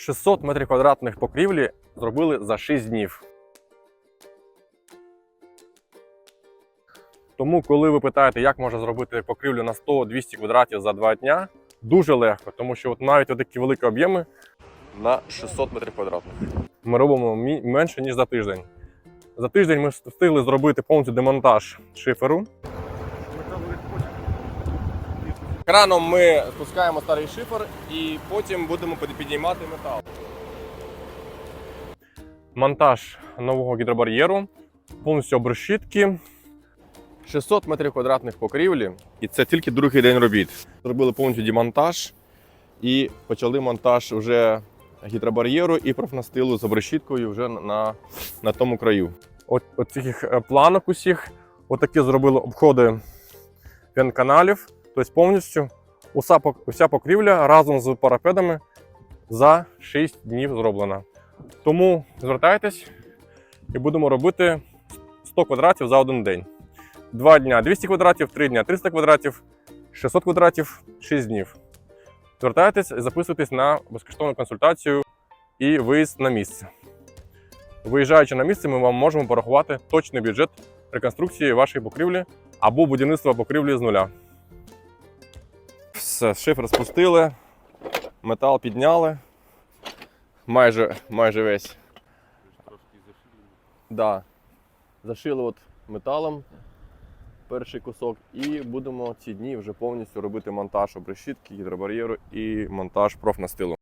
600 метрів квадратних покрівлі зробили за 6 днів. Тому, коли ви питаєте, як можна зробити покрівлю на 100-200 квадратів за 2 дня, дуже легко, тому що от навіть такі великі об'єми на 600 метрів квадратних. Ми робимо менше, ніж за тиждень. За тиждень ми встигли зробити повністю демонтаж шиферу. Краном ми спускаємо старий шифер і потім будемо підіймати метал. Монтаж нового гідробар'єру, повністю обрешітки. 600 метрів квадратних покрівлі, і це тільки другий день робіт. Зробили повністю демонтаж і почали монтаж вже гідробар'єру і профнастилу з обрешіткою вже на, на тому краю. От, от цих е, планок усіх, отакі зробили обходи венканалів, тобто повністю уся, пок- покрівля разом з парапедами за 6 днів зроблена. Тому звертайтесь і будемо робити 100 квадратів за один день. Два дня 200 квадратів, три дня 300 квадратів, 600 квадратів 6 днів. Звертайтесь і записуйтесь на безкоштовну консультацію і виїзд на місце. Виїжджаючи на місце, ми вам можемо порахувати точний бюджет реконструкції вашої покрівлі або будівництва покрівлі з нуля. Все, шифер спустили, метал підняли. Майже, майже весь. Да. Зашили от металом перший кусок, і будемо ці дні вже повністю робити монтаж обрешітки, гідробар'єру і монтаж профнастилу.